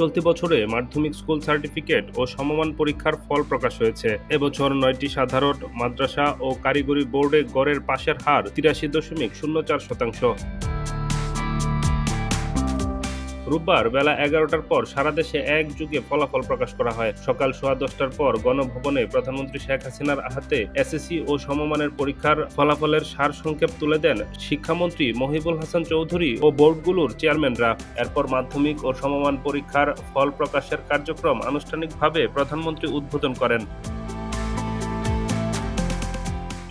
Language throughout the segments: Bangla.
চলতি বছরে মাধ্যমিক স্কুল সার্টিফিকেট ও সমমান পরীক্ষার ফল প্রকাশ হয়েছে। এবছর নয়টি সাধারণ মাদ্রাসা ও কারিগরি বোর্ডে গড়ের পাশের হার তিরাশি দশমিক শূন্য চার শতাংশ। রোববার বেলা এগারোটার পর সারা দেশে এক যুগে ফলাফল প্রকাশ করা হয়। সকাল সোয়া দশটার পর গণভবনে প্রধানমন্ত্রী শেখ হাসিনার হাতে এসএসসি ও সমমানের পরীক্ষার ফলাফলের সার সংক্ষেপ তুলে দেন শিক্ষামন্ত্রী মহিবুল হাসান চৌধুরী ও বোর্ডগুলোর চেয়ারম্যানরা। এরপর মাধ্যমিক ও সমমান পরীক্ষার ফল প্রকাশের কার্যক্রম আনুষ্ঠানিকভাবে প্রধানমন্ত্রী উদ্বোধন করেন।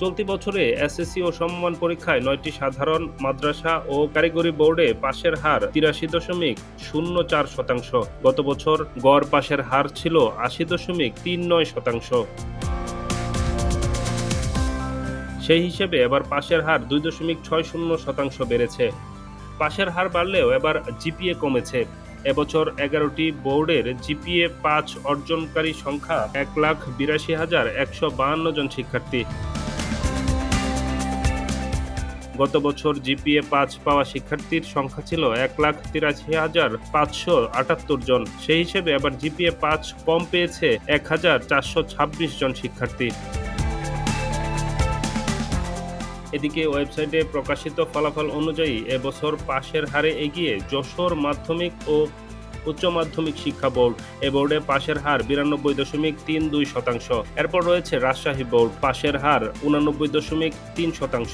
চলতি বছরে এসএসসি ও সমমান পরীক্ষায় নয়টি সাধারণ মাদ্রাসা ও কারিগরি বোর্ডে পাশের হার তিরাশি দশমিক শূন্য চার শতাংশ। গত বছর গড় পাশের হার ছিল আশি দশমিক তিন নয় শতাংশ। সেই হিসেবে এবার পাশের হার দুই দশমিক ছয় শূন্য শতাংশ বেড়েছে। পাশের হার বাড়লেও এবার জিপিএ কমেছে। এবছর এগারোটি বোর্ডের জিপিএ পাঁচ অর্জনকারী সংখ্যা এক লাখ বিরাশি হাজার একশো বাহান্ন জন শিক্ষার্থী। গত বছর জিপিএ পাঁচ পাওয়া শিক্ষার্থীর সংখ্যা ছিল এক লাখ তিরাশি হাজার পাঁচশো আটাত্তর জন। সেই হিসেবে এবার জিপিএ পাঁচ কম পেয়েছে এক হাজার চারশো ছাব্বিশ জন শিক্ষার্থী। এদিকে ওয়েবসাইটে প্রকাশিত ফলাফল অনুযায়ী এবছর পাশের হারে এগিয়ে যশোর মাধ্যমিক ও উচ্চ মাধ্যমিক শিক্ষা বোর্ড। এ বোর্ডে পাশের হার বিরানব্বই দশমিক তিন দুই শতাংশ। এরপর রয়েছে রাজশাহী বোর্ড, পাশের হার উনানব্বই দশমিক তিন শতাংশ।